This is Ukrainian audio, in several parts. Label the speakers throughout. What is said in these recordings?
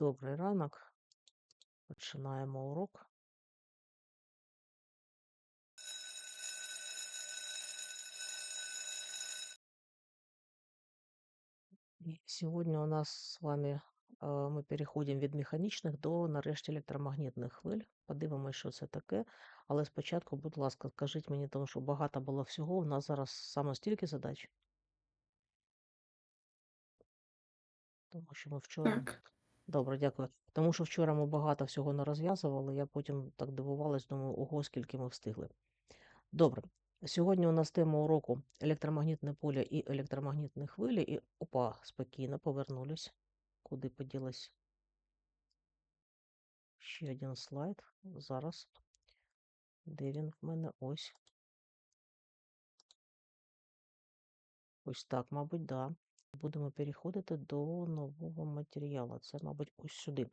Speaker 1: Добрий ранок. Починаємо урок. І сьогодні у нас з вами е, ми переходимо від механічних до нарешті електромагнітних хвиль. Подивимося, що це таке. Але спочатку, будь ласка, скажіть мені, тому що багато було всього. У нас зараз саме стільки задач. Тому що ми вчора.
Speaker 2: Так.
Speaker 1: Добре, дякую. Тому що вчора ми багато всього не розв'язували. Я потім так дивувалась, думаю, ого, скільки ми встигли. Добре. Сьогодні у нас тема уроку електромагнітне поле і електромагнітні хвилі. І опа, спокійно повернулись. Куди поділась? Ще один слайд. Зараз. Де він в мене? Ось. Ось так, мабуть, да. Будемо переходити до нового матеріалу. Це, мабуть, ось сюди.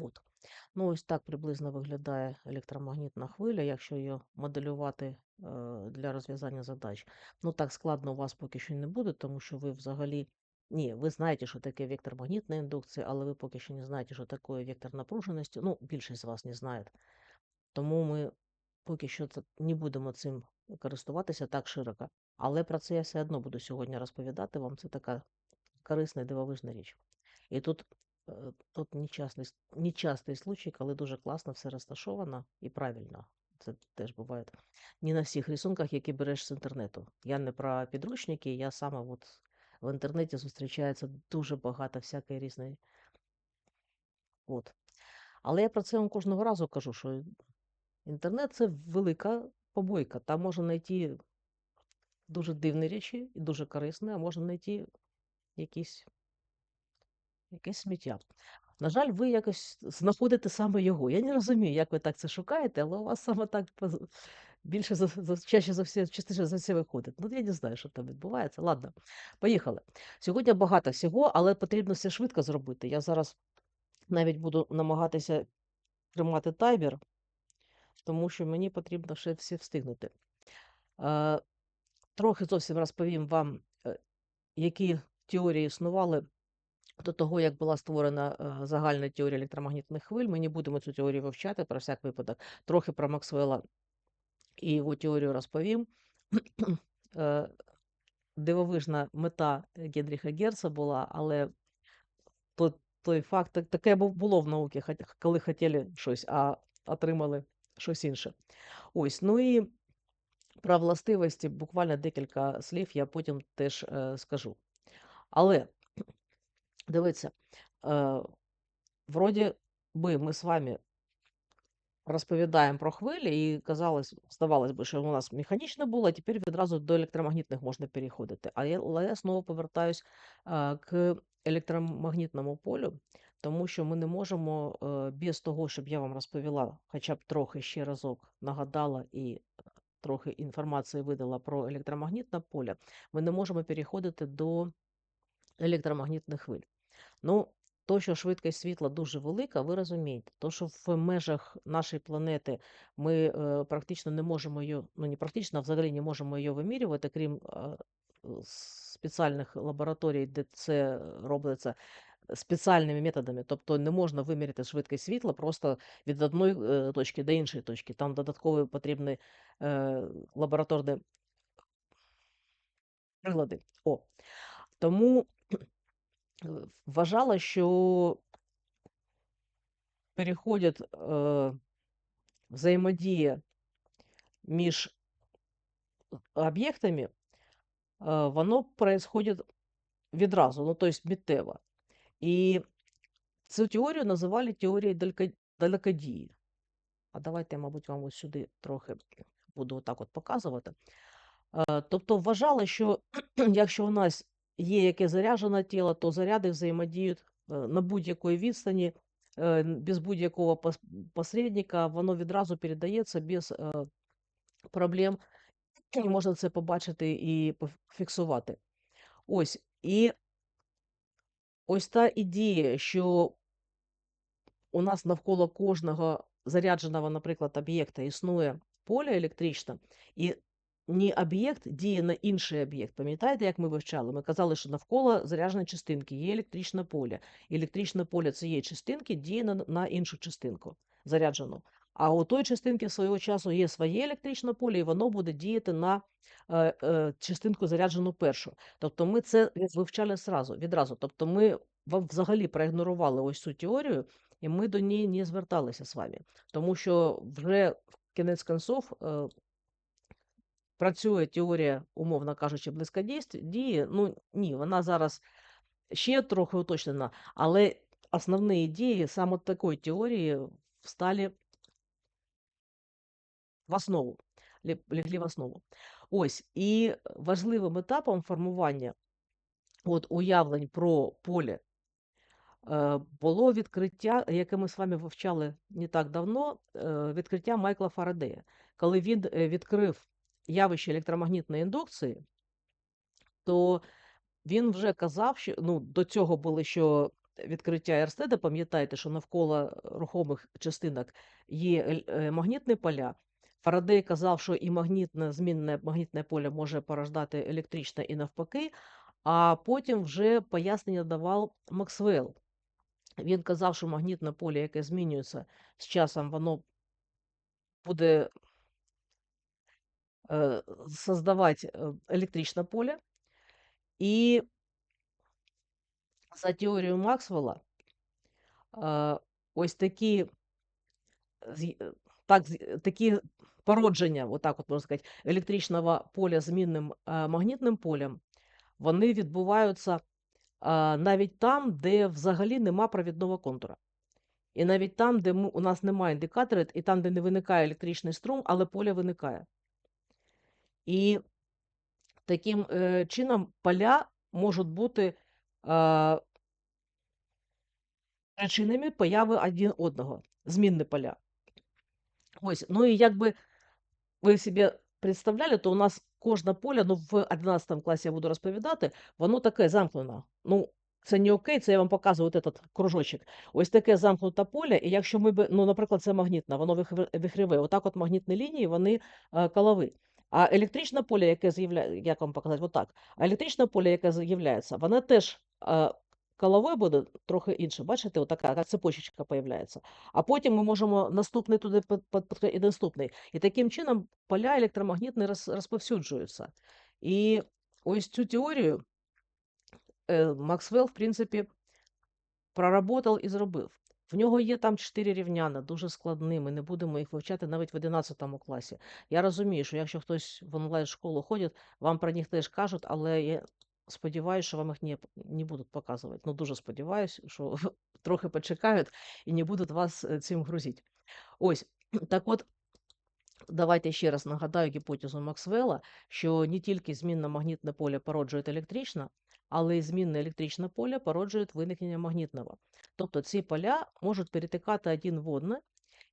Speaker 1: От. Ну, ось так приблизно виглядає електромагнітна хвиля, якщо її моделювати е, для розв'язання задач. Ну, так складно у вас поки що не буде, тому що ви взагалі. Ні, ви знаєте, що таке вектор магнітної індукції, але ви поки що не знаєте, що таке вектор напруженості. Ну, більшість з вас не знає. Тому ми поки що не будемо цим користуватися так широко. Але про це я все одно буду сьогодні розповідати вам. Це така корисна і дивовижна річ. І тут, е, тут нечастий, нечастий случай, коли дуже класно все розташовано і правильно. Це теж буває не на всіх рисунках, які береш з інтернету. Я не про підручники, я саме от в інтернеті зустрічається дуже багато всякої різної. От. Але я про це вам кожного разу кажу, що інтернет це велика побойка. Там можна знайти дуже дивні речі і дуже корисні, а можна знайти якісь, якесь сміття. На жаль, ви якось знаходите саме його. Я не розумію, як ви так це шукаєте, але у вас саме так більше за, за чаще за все, частіше за все виходить. Ну, я не знаю, що там відбувається. Ладно, поїхали. Сьогодні багато всього, але потрібно все швидко зробити. Я зараз навіть буду намагатися тримати таймер, тому що мені потрібно ще все встигнути. Трохи зовсім розповім вам, е, які теорії існували до того, як була створена е, загальна теорія електромагнітних хвиль. Ми не будемо цю теорію вивчати про всяк випадок. Трохи про Максвелла і його теорію розповім. Е, Дивовижна мета Генріха Герца була, але то- той факт, таке було в науці, коли хотіли щось, а отримали щось інше. Ось, ну і про властивості буквально декілька слів я потім теж е, скажу. Але дивіться, е, вроді би ми з вами розповідаємо про хвилі, і казалось, здавалось би, що у нас механічне було, а тепер відразу до електромагнітних можна переходити. Але я знову повертаюсь е, к електромагнітному полю, тому що ми не можемо е, без того, щоб я вам розповіла, хоча б трохи ще разок нагадала і трохи інформації видала про електромагнітне поле, ми не можемо переходити до електромагнітних хвиль. Ну, то, що швидкість світла дуже велика, ви розумієте, то, що в межах нашої планети ми е, практично не можемо її, ну не практично, а взагалі не можемо її вимірювати, крім е, е, спеціальних лабораторій, де це робиться спеціальними методами. Тобто не можна виміряти швидкість світла просто від одної е, точки до іншої точки. Там додаткові потрібні е, лабораторні прилади. О. Тому е, вважала, що переходять е, взаємодія між об'єктами, е, воно происходит відразу, ну, тобто миттєво. І цю теорію називали теорією далекодії. А давайте, мабуть, вам ось сюди трохи буду отак от показувати. Е, Тобто вважали, що якщо у нас є яке заряджене тіло, то заряди взаємодіють е, на будь-якої відстані, е, без будь-якого пос- посередника, воно відразу передається без е, проблем, і можна це побачити і пофіксувати. Ось. І ось та ідея, що у нас навколо кожного зарядженого, наприклад, об'єкта існує поле електричне, і ні об'єкт діє на інший об'єкт. Пам'ятаєте, як ми вивчали? Ми казали, що навколо зарядженої частинки є електричне поле. Електричне поле цієї частинки діє на, на іншу частинку заряджену. А у той частинки свого часу є своє електричне поле, і воно буде діяти на е, е, частинку заряджену першу. Тобто ми це вивчали сразу, відразу. Тобто ми взагалі проігнорували ось цю теорію, і ми до неї не зверталися з вами. Тому що вже в кінець концов е, працює теорія, умовно кажучи, близькодійств, дії. Ну ні, вона зараз ще трохи уточнена, але основні ідеї саме такої теорії встали в основу, лягли в основу. Ось, і важливим етапом формування от, уявлень про поле е, було відкриття, яке ми з вами вивчали не так давно, е, відкриття Майкла Фарадея. Коли він е, відкрив явище електромагнітної індукції, то він вже казав, що ну, до цього було що відкриття Ерстеда, пам'ятаєте, що навколо рухомих частинок є е, магнітні поля. Фарадей казав, що і магнітне змінне магнітне поле може порождати електричне і навпаки, а потім вже пояснення давав Максвелл. Він казав, що магнітне поле, яке змінюється з часом, воно буде е, создавати е, електричне поле. І за теорією Максвелла, е, ось такі, е, так, з'ї- такі породження, отак от можна сказати, електричного поля змінним е, магнітним полем, вони відбуваються навіть там, де взагалі нема провідного контура. І навіть там, де у нас немає індикатора, і там, де не виникає електричний струм, але поле виникає. І таким е, чином поля можуть бути е, причинами появи один одного, змінні поля. Ось, ну і якби ви собі представляли, то у нас кожне поле, ну в 11 класі я буду розповідати, воно таке замкнене. Ну, це не окей, це я вам показую от этот кружочок. Ось таке замкнуте поле, і якщо ми би, ну, наприклад, це магнітне, воно вихр- вихриве, отак от магнітні лінії, вони е, колові. А електричне поле, яке з'являється, як вам показати, отак. А електричне поле, яке з'являється, воно теж е, колове буде трохи інше. Бачите, отака така цепочечка появляється. А потім ми можемо наступний туди і наступний. І таким чином поля електромагнітні роз, розповсюджуються. І ось цю теорію е, Максвелл, в принципі, проработав і зробив. В нього є там чотири рівняна, дуже складні. Ми не будемо їх вивчати навіть в 11 класі. Я розумію, що якщо хтось в онлайн-школу ходить, вам про них теж кажуть, але я сподіваюся, що вам їх не, не будуть показувати. Ну, дуже сподіваюся, що трохи почекають і не будуть вас е, цим грузити. Ось, так от, Давайте ще раз нагадаю гіпотезу Максвелла, що не тільки змінне магнітне поле породжує електричне, але й змінне електричне поле породжує виникнення магнітного. Тобто ці поля можуть перетикати один в одне,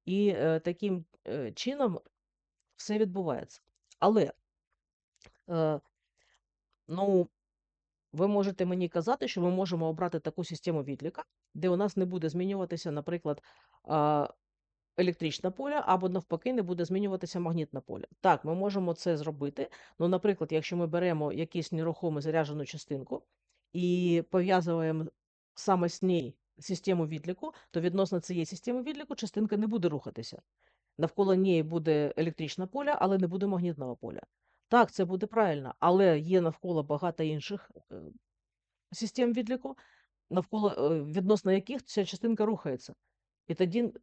Speaker 1: і е, таким е, чином все відбувається. Але е, ну, ви можете мені казати, що ми можемо обрати таку систему відліка, де у нас не буде змінюватися, наприклад, електричне поле, або навпаки, не буде змінюватися магнітне поле. Так, ми можемо це зробити. Ну, наприклад, якщо ми беремо якусь нерухому заряджену частинку і пов'язуємо саме з нею систему відліку, то відносно цієї системи відліку частинка не буде рухатися. Навколо неї буде електричне поле, але не буде магнітного поля. Так, це буде правильно, але є навколо багато інших е, систем відліку, навколо е, відносно яких ця частинка рухається. І тоді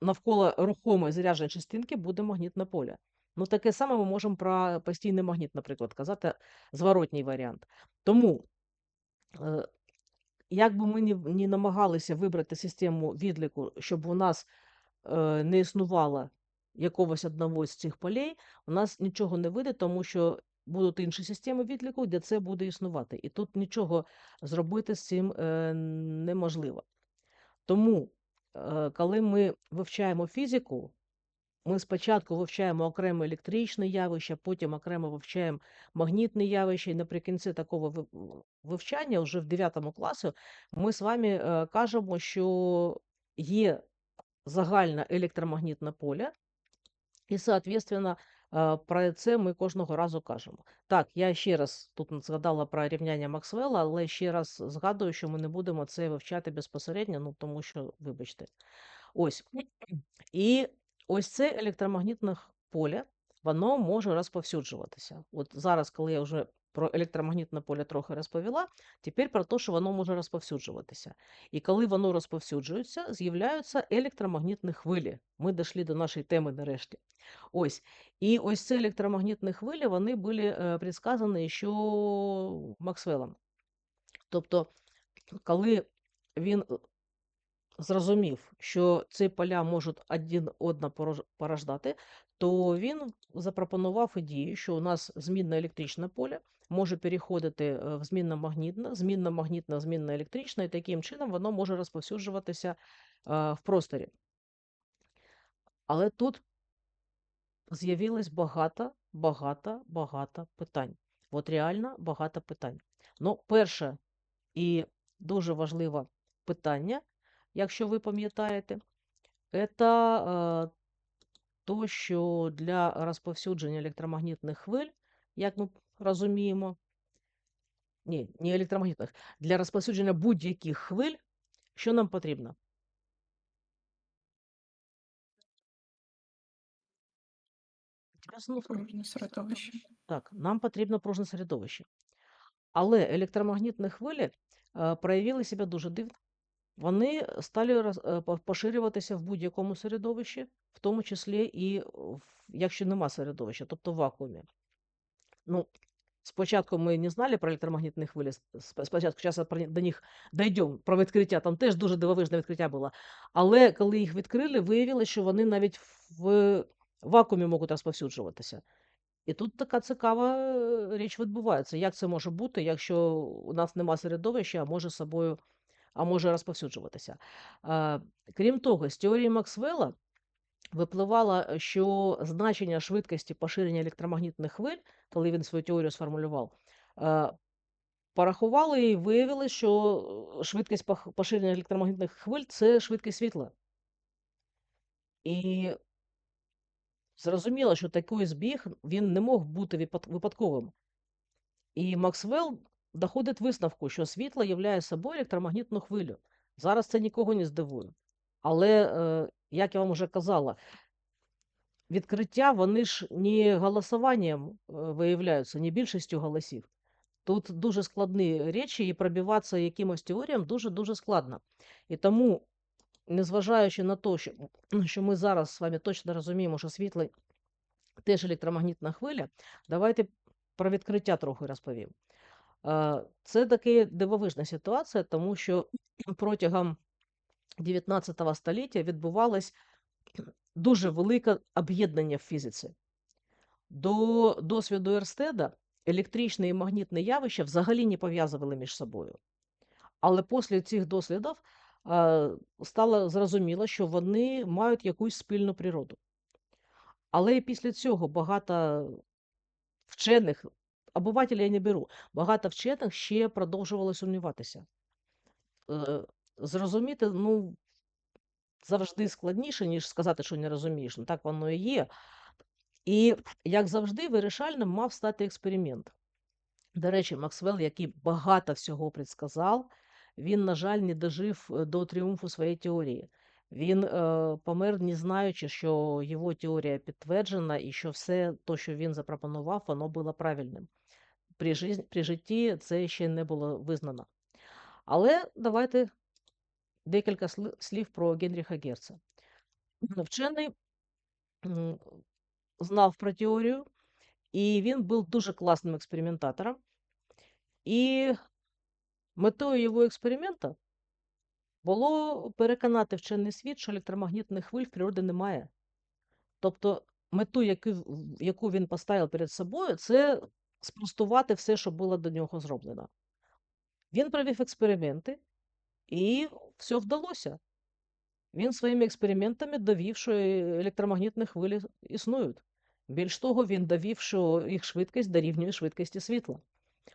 Speaker 1: навколо рухомої зарядженої частинки буде магнітне поле. Ну, таке саме ми можемо про постійний магніт, наприклад, казати, зворотній варіант. Тому, е, як би ми ні намагалися вибрати систему відліку, щоб у нас не існувало якогось одного з цих полей, у нас нічого не вийде, тому що будуть інші системи відліку, де це буде існувати. І тут нічого зробити з цим е, неможливо. Тому, е, коли ми вивчаємо фізику, ми спочатку вивчаємо окремо електричне явище, потім окремо вивчаємо магнітне явище, і наприкінці такого вивчання, вже в 9 класі, ми з вами е, кажемо, що є загальне електромагнітне поле, і, соответственно, Про це ми кожного разу кажемо. Так, я ще раз тут згадала про рівняння Максвелла, але ще раз згадую, що ми не будемо це вивчати безпосередньо, ну тому що, вибачте. Ось. І ось це електромагнітне поле, воно може розповсюджуватися. От зараз, коли я вже про електромагнітне поле трохи розповіла, тепер про те, що воно може розповсюджуватися. І коли воно розповсюджується, з'являються електромагнітні хвилі. Ми дійшли до нашої теми нарешті. Ось. І ось ці електромагнітні хвилі, вони були е, предсказані ще Максвеллом. Тобто, коли він е, зрозумів, що ці поля можуть один одна порождати, то він запропонував ідею, що у нас змінне електричне поле може переходити е, в змінно-магнітне, змінно-магнітне, змінно-електричне, і таким чином воно може розповсюджуватися е, в просторі. Але тут з'явилось багато, багато, багато питань. От реально багато питань. Ну, перше і дуже важливе питання, якщо ви пам'ятаєте, це е, то, що для розповсюдження електромагнітних хвиль, як ми розуміємо, ні, не електромагнітних, для розповсюдження будь-яких хвиль, що нам потрібно?
Speaker 2: Пружне середовище.
Speaker 1: Так, нам потрібно пружне середовище. Але електромагнітні хвилі е, проявили себе дуже дивно. Вони стали е, по- поширюватися в будь-якому середовищі, в тому числі і якщо нема середовища, тобто в вакуумі. Ну, спочатку ми не знали про електромагнітні хвилі. Спочатку зараз до них дійдемо про відкриття. Там теж дуже дивовижне відкриття було. Але коли їх відкрили, виявилося, що вони навіть в вакуумі можуть розповсюджуватися. І тут така цікава е, річ відбувається. Як це може бути, якщо у нас нема середовища, а може собою, а може розповсюджуватися? Крім того, з теорії Максвелла випливало, що значення швидкості поширення електромагнітних хвиль, коли він свою теорію сформулював, е, порахували і виявили, що швидкість поширення електромагнітних хвиль це швидкість світла. І зрозуміло, що такий збіг він не мог бути випадковим. І Максвелл доходить висновку, що світло являє собою електромагнітну хвилю. Зараз це нікого не здивує. Але, е, як я вам вже казала, відкриття вони ж не голосуванням е, виявляються, не більшістю голосів. Тут дуже складні речі, і пробиватися якимось теоріям дуже-дуже складно. І тому, незважаючи на те, що, що ми зараз з вами точно розуміємо, що світло теж електромагнітна хвиля, давайте про відкриття трохи розповім. Е, Це таки дивовижна ситуація, тому що протягом 19 століття відбувалось дуже велике об'єднання в фізиці. До досвіду Ерстеда електричне і магнітне явища взагалі не пов'язували між собою. Але після цих дослідів е, стало зрозуміло, що вони мають якусь спільну природу. Але і після цього багато вчених, обивателя я не беру, багато вчених ще продовжували сумніватися. Е, Зрозуміти, ну, завжди складніше, ніж сказати, що не розумієш. Ну, так воно і є. І, як завжди, вирішальним мав стати експеримент. До речі, Максвелл, який багато всього предсказав, він, на жаль, не дожив е, до тріумфу своєї теорії. Він е, помер, не знаючи, що його теорія підтверджена і що все те, що він запропонував, воно було правильним. При, житті, при житті це ще не було визнано. Але давайте декілька слів про Генріха Герца. Вчений знав про теорію, і він був дуже класним експериментатором. І метою його експерименту було переконати вчений світ, що електромагнітних хвиль в природі немає. Тобто, мету, яку, яку він поставив перед собою, це спростувати все, що було до нього зроблено. Він провів експерименти, і все вдалося. Він своїми експериментами довів, що електромагнітні хвилі існують. Більш того, він довів, що їх швидкість дорівнює швидкості світла.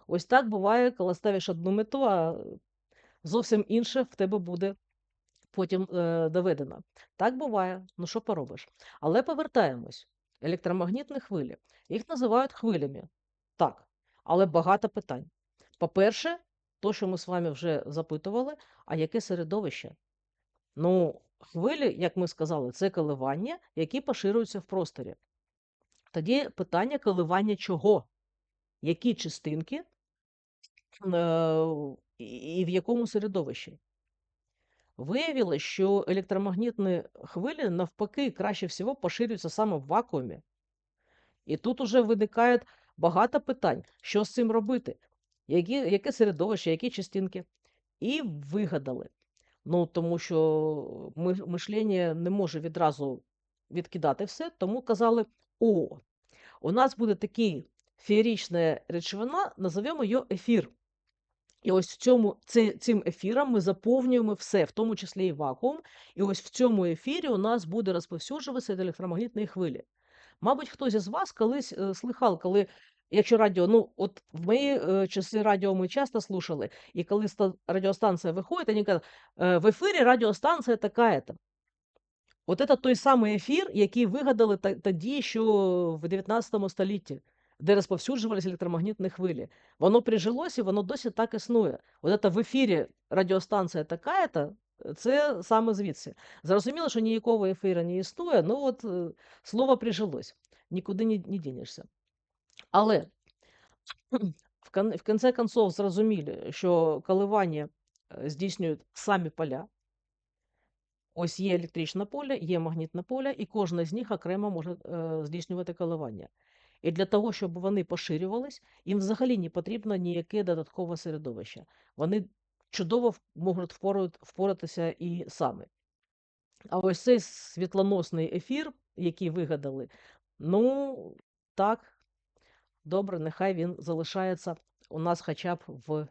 Speaker 1: Ось так буває, коли ставиш одну мету, а зовсім інше в тебе буде потім е, доведено. Так буває, ну що поробиш. Але повертаємось. електромагнітні хвилі. Їх називають хвилями. Так, але багато питань. По-перше, то, що ми з вами вже запитували, а яке середовище? Ну, хвилі, як ми сказали, це коливання, які поширюються в просторі. Тоді питання коливання чого? Які частинки е, і в якому середовищі? Виявилось, що електромагнітні хвилі, навпаки, краще всього поширюються саме в вакуумі. І тут уже виникає багато питань, що з цим робити, які, яке середовище, які частинки. І вигадали. Ну, тому що ми, мишлення не може відразу відкидати все, тому казали: о, у нас буде такий феєрична речовина, називаємо його ефір. І ось в цьому цим ефіром ми заповнюємо все, в тому числі і вакуум. І ось в цьому ефірі у нас буде розповсюджуватися електромагнітні хвилі. Мабуть, хтось із вас колись е, слыхав, коли, якщо радіо, ну от в мої е, часи радіо ми часто слушали, і коли ста- радіостанція виходить, вони кажуть, «Е, в ефірі радіостанція така-то. От це той самий ефір, який вигадали тоді, що в 19 столітті, де розповсюджувалися електромагнітні хвилі. Воно прижилося і воно досі так існує. От це в ефірі радіостанція така-то, це саме звідси. Зрозуміло, що ніякого ефіру не існує, ну от е, слово прижилось, нікуди не, не дінешся. Але в, кон, в кінці концов зрозуміли, що коливання е, здійснюють самі поля. Ось є електричне поле, є магнітне поле, і кожне з них окремо може е, здійснювати коливання. І для того, щоб вони поширювались, їм взагалі не потрібно ніяке додаткове середовище. Вони чудово можуть впоратися і самі. А ось цей світлоносний ефір, який вигадали, ну, так, добре, нехай він залишається у нас хоча б в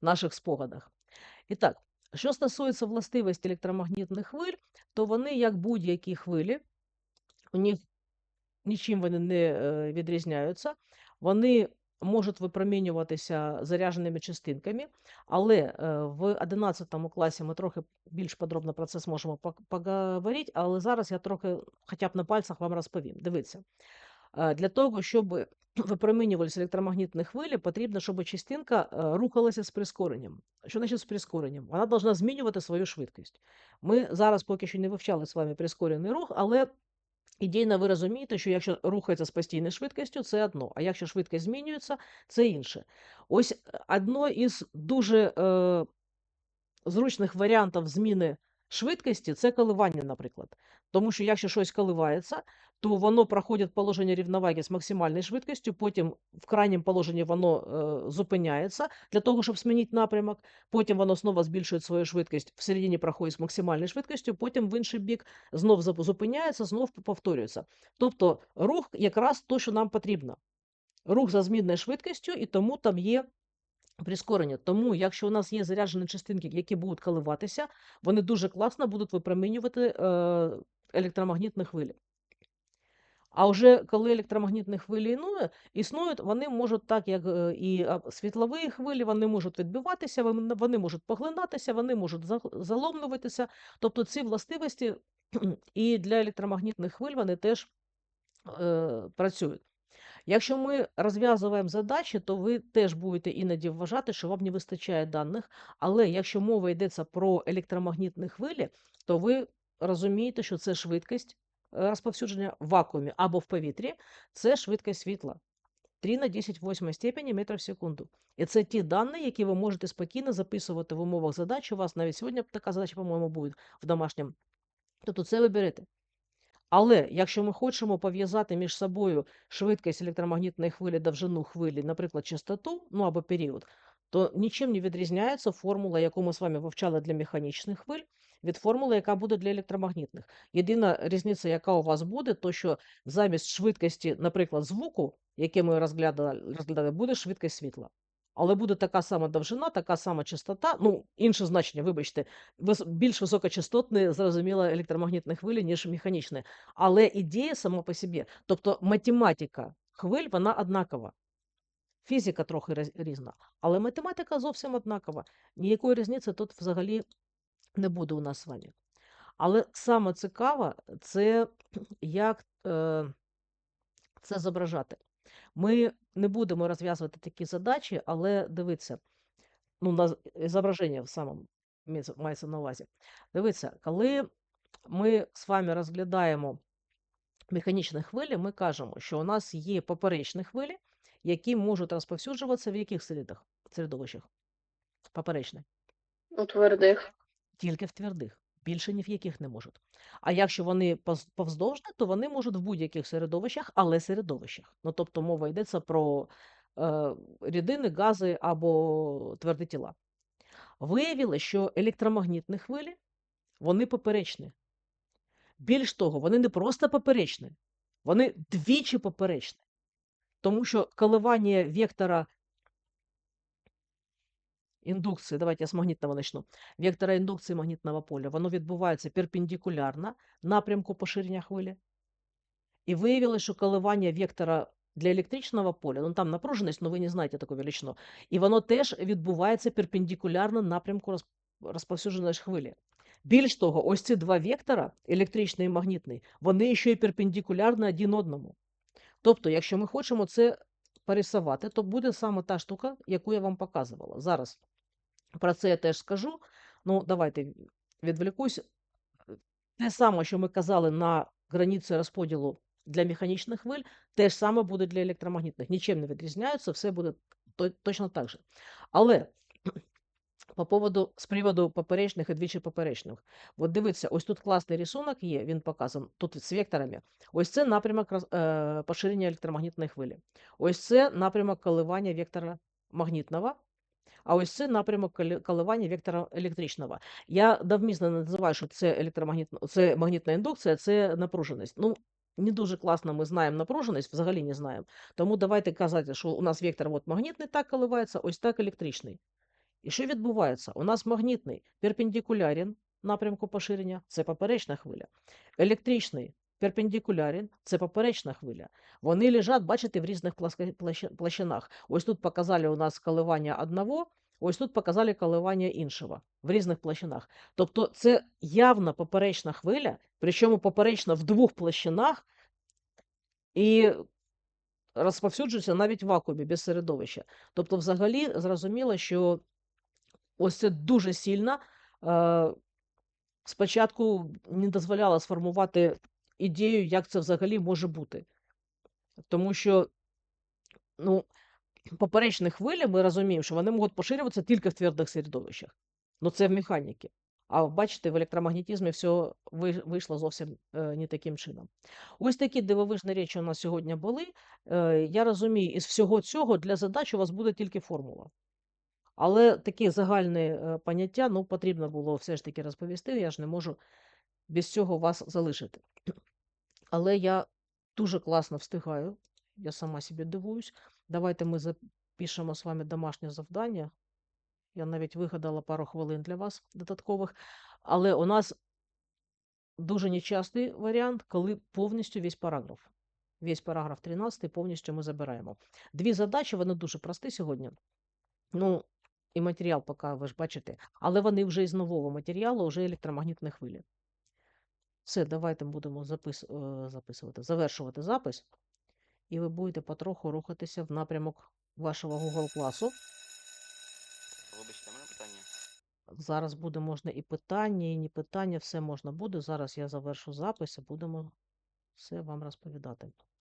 Speaker 1: наших спогадах. І так, що стосується властивості електромагнітних хвиль, то вони, як будь-які хвилі, у них нічим вони не е, відрізняються. Вони можуть випромінюватися зарядженими частинками, але е, в 11 класі ми трохи більш подробно про це зможемо поговорити, але зараз я трохи хоча б на пальцях вам розповім. Дивіться. Е, для того, щоб випромінювалися електромагнітні хвилі, потрібно, щоб частинка рухалася з прискоренням. Що значить з прискоренням? Вона повинна змінювати свою швидкість. Ми зараз поки що не вивчали з вами прискорений рух, але Ідейно ви розумієте, що якщо рухається з постійною швидкістю, це одно, а якщо швидкість змінюється, це інше. Ось е, одно із дуже е, зручних варіантів зміни швидкості це коливання, наприклад. Тому що якщо щось коливається, то воно проходить положення рівноваги з максимальною швидкістю, потім в крайньому положенні воно е, зупиняється для того, щоб змінити напрямок, потім воно знову збільшує свою швидкість, в середині проходить з максимальною швидкістю, потім в інший бік знов зупиняється, знов повторюється. Тобто рух якраз то, що нам потрібно. Рух за змінною швидкістю, і тому там є прискорення. Тому, якщо у нас є заряджені частинки, які будуть коливатися, вони дуже класно будуть випромінювати е, електромагнітні хвилі. А вже коли електромагнітні хвилі існують, вони можуть, так як е, і світлові хвилі, вони можуть відбиватися, вони можуть поглинатися, вони можуть заломлюватися. Тобто ці властивості і для електромагнітних хвиль вони теж е, працюють. Якщо ми розв'язуємо задачі, то ви теж будете іноді вважати, що вам не вистачає даних. Але якщо мова йдеться про електромагнітні хвилі, то ви розумієте, що це швидкість е, розповсюдження в вакуумі або в повітрі, це швидкість світла. 3 на 10 8 степені метрів в секунду. І це ті дані, які ви можете спокійно записувати в умовах задачі. У вас навіть сьогодні така задача, по-моєму, буде в домашньому. Тобто це ви берете. Але якщо ми хочемо пов'язати між собою швидкість електромагнітної хвилі, довжину хвилі, наприклад, частоту, ну або період, то нічим не відрізняється формула, яку ми з вами вивчали для механічних хвиль, від формули, яка буде для електромагнітних. Єдина різниця, яка у вас буде, то що замість швидкості, наприклад, звуку, яке ми розглядали, розглядали буде швидкість світла. Але буде така сама довжина, така сама частота, ну, інше значення, вибачте, більш високочастотне, зрозуміло, електромагнітні хвилі, ніж механічні. Але ідея сама по собі, тобто математика хвиль, вона однакова. Фізика трохи різна, але математика зовсім однакова. Ніякої різниці тут взагалі не буде у нас з вами. Але саме цікаве, це як е, це зображати. Ми не будемо розв'язувати такі задачі, але дивіться, ну, на зображення в самому мається на увазі. Дивіться, коли ми з вами розглядаємо механічні хвилі, ми кажемо, що у нас є поперечні хвилі, які можуть розповсюджуватися в яких середах, середовищах? Поперечні.
Speaker 2: У твердих.
Speaker 1: Тільки в твердих, більше ні в яких не можуть. А якщо вони повздовжні, то вони можуть в будь-яких середовищах, але середовищах. Ну, тобто мова йдеться про е, рідини, гази або тверді тіла. Виявили, що електромагнітні хвилі, вони поперечні. Більш того, вони не просто поперечні, вони двічі поперечні. Тому що коливання вектора індукції, давайте я з магнітного почну, вектора індукції магнітного поля, воно відбувається перпендикулярно напрямку поширення хвилі. І виявилось, що коливання вектора для електричного поля, ну там напруженість, ну ви не знаєте таку величину, і воно теж відбувається перпендикулярно напрямку розповсюдженої хвилі. Більш того, ось ці два вектора, електричний і магнітний, вони ще й перпендикулярні один одному. Тобто, якщо ми хочемо це порисувати, то буде саме та штука, яку я вам показувала. Зараз про це я теж скажу. Ну, давайте відволікусь. Те саме, що ми казали на границі розподілу для механічних хвиль, те ж саме буде для електромагнітних. Нічим не відрізняються, все буде то- точно так же. Але по поводу, з приводу поперечних і двічі поперечних. От дивіться, ось тут класний рисунок є, він показан тут з векторами. Ось це напрямок е, поширення електромагнітної хвилі. Ось це напрямок коливання вектора магнітного, а ось це напрямок коливання вектора електричного. Я давмісно називаю, що це електромагнітна, це магнітна індукція, це напруженість. Ну, не дуже класно ми знаємо напруженість, взагалі не знаємо. Тому давайте казати, що у нас вектор от магнітний так коливається, ось так електричний. І що відбувається? У нас магнітний перпендикулярен напрямку поширення, це поперечна хвиля. Електричний перпендикулярен, це поперечна хвиля. Вони лежать, бачите, в різних площинах. Ось тут показали у нас коливання одного, ось тут показали коливання іншого в різних площинах. Тобто це явно поперечна хвиля, причому поперечна в двох площинах і розповсюджується навіть в вакуумі без середовища. Тобто, взагалі, зрозуміло, що ось це дуже сильно е, спочатку не дозволяло сформувати ідею, як це взагалі може бути. Тому що, ну, поперечні хвилі, ми розуміємо, що вони можуть поширюватися тільки в твердих середовищах. Ну, це в механіки. А бачите, в електромагнетизмі все вийшло зовсім е, не таким чином. Ось такі дивовижні речі у нас сьогодні були. Е, я розумію, із всього цього для задач у вас буде тільки формула. Але такі загальні е, поняття ну, потрібно було все ж таки розповісти. Я ж не можу без цього вас залишити. Але я дуже класно встигаю. Я сама собі дивуюсь. Давайте ми запишемо з вами домашнє завдання. Я навіть вигадала пару хвилин для вас додаткових. Але у нас дуже нечастий варіант, коли повністю весь параграф. Весь параграф 13 повністю ми забираємо. Дві задачі, вони дуже прості сьогодні. Ну, і матеріал поки ви ж бачите, але вони вже із нового матеріалу, вже електромагнітні хвилі. Все, давайте будемо запис, е, записувати, завершувати запис, і ви будете потроху рухатися в напрямок вашого Google класу.
Speaker 3: Вибачте, мене питання.
Speaker 1: Зараз буде можна і питання, і не питання, все можна буде. Зараз я завершу запис і будемо все вам розповідати.